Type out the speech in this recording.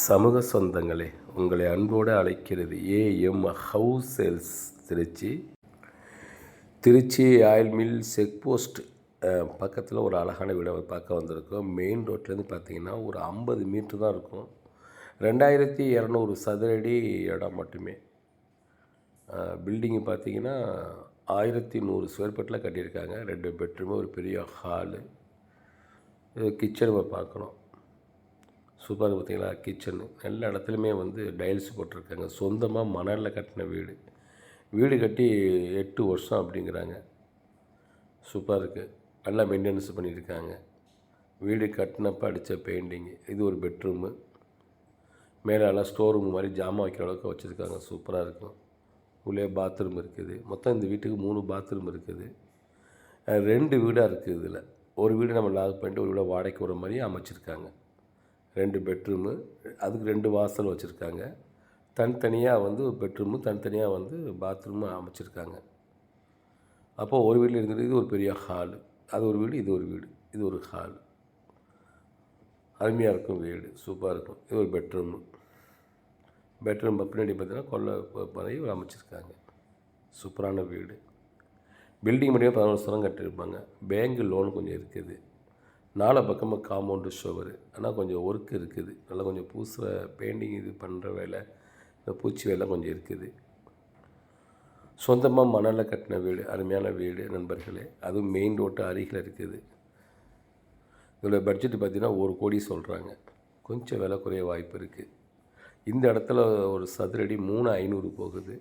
சமூக சொந்தங்களே உங்களை அன்போடு அழைக்கிறது AM house sales Trichy. Trichy oil mill check post பக்கத்தில் ஒரு அழகான வீடை பார்க்க வந்திருக்கோம். மெயின் ரோட்லேருந்து பார்த்தீங்கன்னா ஒரு ஐம்பது மீட்ரு தான் இருக்கும். ரெண்டாயிரத்தி இரநூறு சதுரடி இடம் மட்டுமே. பில்டிங்கு பார்த்தீங்கன்னா ஆயிரத்தி நூறு ஸ்கொயர் ஃபீட்டில் கட்டியிருக்காங்க. ரெண்டு பெட்ரூமு ஒரு பெரிய ஹாலு. கிச்சன் பார்க்கணும். சூப்பராக பார்த்தீங்களா? கிச்சனு எல்லா இடத்துலையுமே வந்து டைல்ஸ் போட்டிருக்காங்க. சொந்தமாக மணலில் கட்டின வீடு. வீடு கட்டி எட்டு வருஷம் அப்படிங்கிறாங்க. சூப்பராக இருக்குது நல்லா மெயின்டெனன்ஸ் பண்ணியிருக்காங்க. வீடு கட்டினப்போ அடித்த பெயிண்டிங்கு இது ஒரு பெட்ரூமு மேலே ஸ்டோர் ரூம் மாதிரி ஜாமான் வைக்கிற அளவுக்கு வச்சுருக்காங்க. சூப்பராக இருக்கும் உள்ளே பாத்ரூம் இருக்குது. மொத்தம் இந்த வீட்டுக்கு மூணு பாத்ரூம் இருக்குது. ரெண்டு வீடாக இருக்குது இதில். ஒரு வீடு நம்ம லாக் பண்ணிட்டு ஒரு வீடை வாடகைக்கு வர மாதிரி அமைச்சிருக்காங்க. ரெண்டு பெட்ரூமு அதுக்கு ரெண்டு வாசல் வச்சுருக்காங்க. தனித்தனியாக வந்து பெட்ரூமு தனித்தனியாக வந்து பாத்ரூமு அமைச்சிருக்காங்க. அப்போது ஒரு வீட்டில் இருந்துட்டு இது ஒரு பெரிய ஹாலு அது ஒரு வீடு இது ஒரு வீடு இது ஒரு ஹால். அருமையாக இருக்கும் வீடு சூப்பராக இருக்கும். இது ஒரு பெட்ரூமு. பெட்ரூம் பின்னாடி பார்த்தீங்கன்னா கொல்லை பறவை அமைச்சிருக்காங்க. சூப்பரான வீடு. பில்டிங் மட்டுமே பதினோரு சரம் கட்டியிருப்பாங்க. பேங்க் லோன் கொஞ்சம் இருக்குது. நாலு பக்கமாக காம்பவுண்டு ஷோவர் ஆனால் கொஞ்சம் ஒர்க் இருக்குது. நல்லா கொஞ்சம் பூசுகிற பெயிண்டிங் இது பண்ணுற வேலை இந்த பூச்சி வேலை கொஞ்சம் இருக்குது. சொந்தமாக மணலில் கட்டின வீடு அருமையான வீடு நண்பர்களே அதுவும் மெயின் ரோட்டு அருகில் இருக்குது. இதோட பட்ஜெட் பார்த்திங்கன்னா ஒரு கோடி சொல்கிறாங்க கொஞ்சம் விலை குறைய வாய்ப்பு இருக்குது இந்த இடத்துல ஒரு சதுரடி மூணு ஐநூறு போகுது.